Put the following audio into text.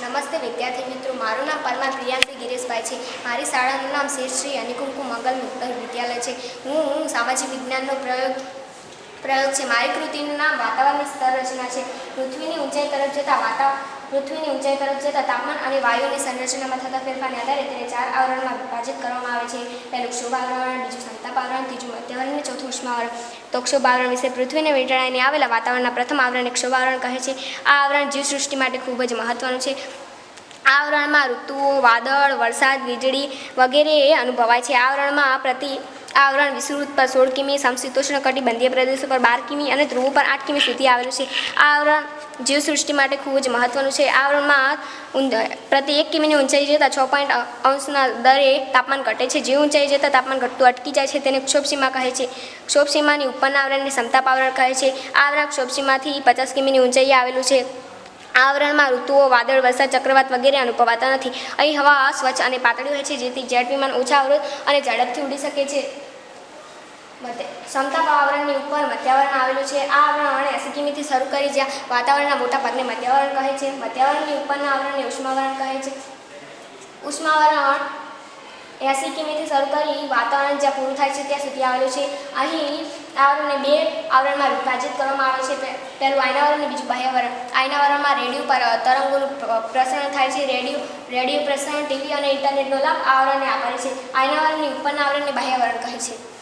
નમસ્તે વિદ્યાર્થી મિત્રો, મારું નામ પરમાર પ્રિયાંશી ગિરેશભાઈ છે. મારી શાળાનું નામ શ્રી અનિકુંકુ મંગલ મુક્ત વિદ્યાલય છે. હું સામાજિક વિજ્ઞાનનો પ્રયોગ પ્રયોગ છે. મારી કૃતિનું નામ વાતાવરણની સ્તર રચના છે. પૃથ્વીની ઊંચાઈ તરફ જતાં વાતા, પૃથ્વીની ઊંચાઈ તરફ જતાં તાપમાન અને વાયુની સંરચનામાં થતા ફેરફારને આધારે તેને ચાર આવરણમાં વિભાજિત કરવામાં આવે છે. પહેલું શુભ આવરણ બીજું સંતાપ આવરણ ત્રીજું મધ્યવરણ અને ચોથું ઉષ્માવરણ તો ક્ષોભાવરણ વિશે પૃથ્વીને વીંટળાઈને આવેલા વાતાવરણના પ્રથમ આવરણને ક્ષોભાવરણ કહે છે. આ આવરણ જીવસૃષ્ટિ માટે ખૂબ જ મહત્વનું છે. આવરણમાં ઋતુઓ, વાદળ, વરસાદ, વીજળી વગેરે અનુભવાય છે. આવરણમાં પ્રતિ આ આવરણ વિસ્તૃત પર સોળ કિમી, સમશીતોષ્ણ કટિબંધીય પ્રદેશો પર બાર કિમી અને ધ્રુવો પર આઠ કિમી સુધી આવેલું છે. આ આવરણ જીવસૃષ્ટિ માટે ખૂબ જ મહત્વનું છે. આ આવરણમાં પ્રતિ એક કિમીની ઊંચાઈ જતાં છ પોઈન્ટ અંશના દરે તાપમાન ઘટે છે. જે ઊંચાઈ જતાં તાપમાન ઘટતું અટકી જાય છે તેને ક્ષોભસીમા કહે છે. ક્ષોભસીમાની ઉપરના આવરણને સમતાપ આવરણ કહે છે. આ આવરણ ક્ષોભસીમાથી પચાસ કિમીની ઊંચાઈએ આવેલું છે. આવરણમાં ઋતુઓ, વાદળ, વરસાદ, ચક્રવાત વગેરે અનુભવાતા નથી. અહીં હવા સ્વચ્છ અને પાતળી હોય છે, જેથી જેટ વિમાન ઓછા અવરોધ અને ઝડપથી ઉડી શકે છે. સમતાપ આવરણની ઉપર મધ્યાવરણ આવેલું છે. આ આવરણ એસી કિમીથી શરૂ કરી જ્યાં વાતાવરણના મોટા ભાગને મધ્યાવરણ કહે છે. મધ્યાવરણની ઉપરના આવરણને ઉષ્માવરણ કહે છે. ઉષ્માવરણ એસી કિમીથી શરૂ કરી વાતાવરણ જ્યાં પૂરું થાય છે ત્યાં સુધી આવેલું છે. અહીં આવરણને બે આવરણમાં વિભાજિત કરવામાં આવે છે. પહેલું આયનાવરણ અને બીજું બાહ્યાવરણ આયનાવરણમાં રેડિયો પર તરંગોનું પ્ર- પ્રસરણ થાય છે. રેડિયો રેડિયો પ્રસારણ, ટીવી અને ઇન્ટરનેટનો લાભ આવરણને આપે છે. આયનાવરણની ઉપરના આવરણને બાહ્યાવરણ કહે છે.